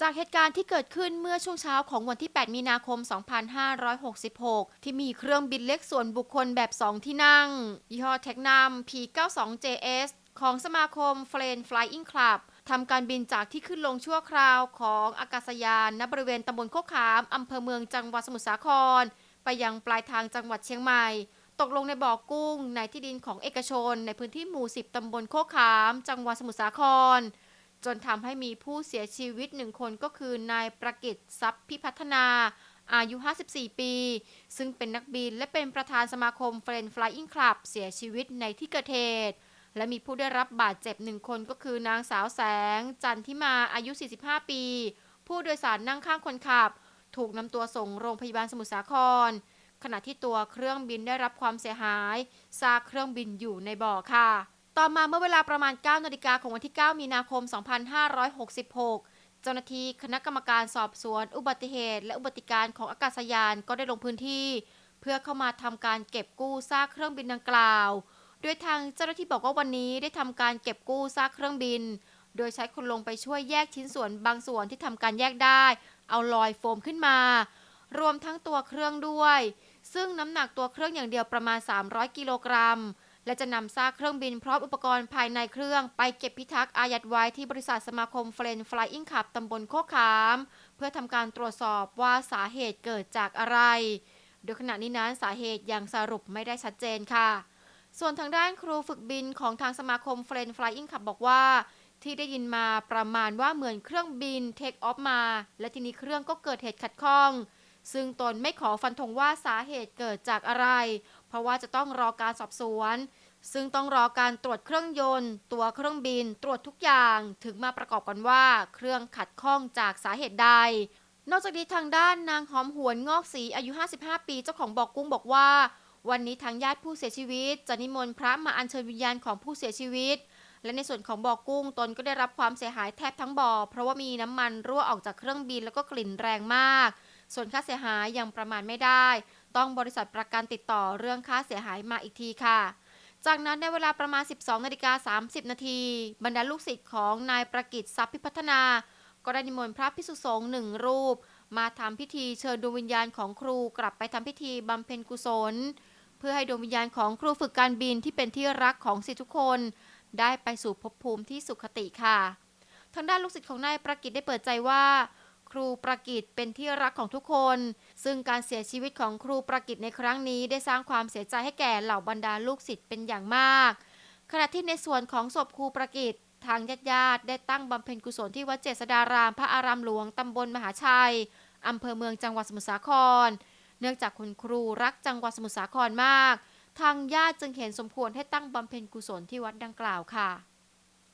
จากเหตุการณ์ที่เกิดขึ้นเมื่อช่วงเช้าของวันที่ 8 มีนาคม 2566 ที่มีเครื่องบินเล็กส่วนบุคคลแบบ 2 ที่นั่ง ยี่ห้อเทคนัม P92JS ของสมาคม f l a n Flying Club ทำการบินจากที่ขึ้นลงชั่วคราวของอากาศยานณบริเวณตำบลโคกขามอำเภอเมืองจังหวัดสมุทรสาคร ไปยังปลายทางจังหวัดเชียงใหม่ ตกลงในบ่อกุ้งในที่ดินของเอกชน ในพื้นที่หมู่ 10 ตำบลโคกขาม จังหวัดสมุทรสาคร จนทำให้มีผู้เสียชีวิตหนึ่งคนก็คือนายประกิตทรัพย์พิพัฒนา อายุ 54 ปี ซึ่งเป็นนักบินและเป็นประธานสมาคมเฟรนฟลายอิงคลับเสียชีวิตในที่เกิดเหตุและมีผู้ได้รับบาดเจ็บหนึ่งคนก็คือนางสาวแสง จันทิมาอายุ 45 ปี ผู้โดยสารนั่งข้างคนขับ ถูกนำตัวส่งโรงพยาบาลสมุทรสาคร ขณะที่ตัวเครื่องบินได้รับความเสียหายซากเครื่องบินอยู่ในบ่อค่ะ ต่อมาเมื่อเวลาประมาณ 9 นาฬิกาของวันที่ 9 มีนาคม 2566 เจ้าหน้าที่คณะกรรมการสอบสวน อุบัติเหตุ และอุบัติการของอากาศยานก็ได้ลงพื้นที่ เพื่อเข้ามาทำการเก็บกู้ซากเครื่องบินดังกล่าว โดยทางเจ้าหน้าที่บอกว่าวันนี้ได้ทำการเก็บกู้ซากเครื่องบิน โดยใช้คนลงไปช่วยแยกชิ้นส่วนบางส่วนที่ทำการแยกได้ เอาลอยโฟมขึ้นมา รวมทั้งตัวเครื่องด้วย ซึ่งน้ำหนักตัวเครื่องอย่างเดียวประมาณ 300 กิโลกรัม และจะนำซากเครื่องบินพร้อมอุปกรณ์ภายในเครื่องไปเก็บพิทักษ์อายัดไว้ที่บริษัทสมาคมเฟรนฟลายอิงขับตำบลโคขาม เพื่อทำการตรวจสอบว่าสาเหตุเกิดจากอะไร โดยขณะนี้นั้นสาเหตุยังสรุปไม่ได้ชัดเจนค่ะ ส่วนทางด้านครูฝึกบินของทางสมาคมเฟรนฟลายอิงขับบอกว่าที่ได้ยินมาประมาณว่าเหมือนเครื่องบินเทคออฟมา และทีนี้เครื่องก็เกิดเหตุขัดข้อง ซึ่งตนไม่ขอฟันธงว่าสาเหตุเกิดจากอะไร เพราะว่าจะต้องรอการสอบสวน ซึ่งต้องรอการตรวจเครื่องยนต์ ตัวเครื่องบิน ตรวจทุกอย่างถึงมาประกอบกันว่า เครื่องขัดข้องจากสาเหตุใด นอกจากนี้ทางด้านนางหอมหวนงอกศรีอายุ 55 ปีเจ้าของบอกกุ้งบอกว่า วันนี้ทางญาติผู้เสียชีวิต จะนิมนต์พระมาอัญเชิญวิญญาณของผู้เสียชีวิตและในส่วนของบ่อกุ้งตนก็ได้รับความเสียหายแทบทั้งบ่อ เพราะว่ามีน้ำมันรั่วออกจากเครื่องบินแล้วก็กลิ่นแรงมาก ส่วนค่าเสียหายยังประมาณไม่ได้ ต้องบริษัทประกันติดต่อเรื่องค่าเสียหายมาอีกทีค่ะ จากนั้นในเวลาประมาณ 12นาฬิกา30 นาทีบรรดาลูกศิษย์ของนายประกิตทรัพย์พิพัฒนา ก็ได้นิมนต์พระพิสุสงฆ์หนึ่งรูป มาทำพิธีเชิญดวงวิญญาณของครูกลับไปทำพิธีบำเพ็ญกุศล เพื่อให้ดวงวิญญาณของครูฝึกการบินที่เป็นที่รักของศิษย์ทุกคน ได้ไปสู่ภพภูมิที่สุขติค่ะ ทางด้านลูกศิษย์ของนายประกิตได้เปิดใจว่า ครูประกิตเป็นที่รักของทุกคน ซึ่งการเสียชีวิตของครูประกิตในครั้งนี้ ได้สร้างความเสียใจให้แก่เหล่าบรรดาลูกศิษย์เป็นอย่างมาก ขณะที่ในส่วนของศพครูประกิตทางญาติญาติได้ตั้งบำเพ็ญกุศลที่วัดเจษฎารามพระอารามหลวงตำบลมหาชัยอำเภอเมืองจังหวัดสมุทรสาคร เนื่องจากคุณครูรักจังหวัดสมุทรสาครมาก ทางญาติจึงเห็นสมควรให้ตั้งบำเพ็ญกุศลที่วัดดังกล่าวค่ะ